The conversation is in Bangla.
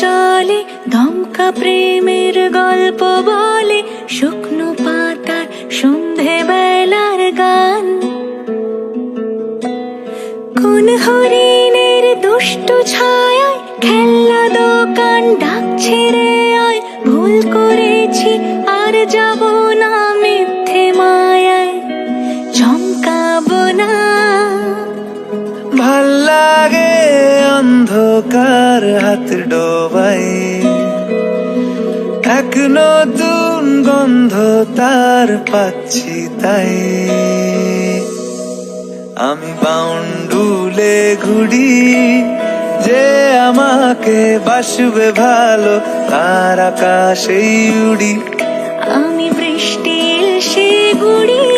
চলে দমকা প্রেমের গল্প বলে শুকনো পাতার সন্ধে বেলার গান। কোন দোকান ডাকছে রে আয়, ভুল করেছি আর যাব না মিথ্যে মায়ায়। চমকাবো না। ভালো লাগে অন্ধকার হাত ডোবাই এক নতুন গন্ধ তার পাচ্ছি তাই। আমি বাউন্ডুলে ঘুরি, যে যাকে বাসবে ভালো তার আকাশেই উড়ি। আমি বৃষ্টি সে গুড়ি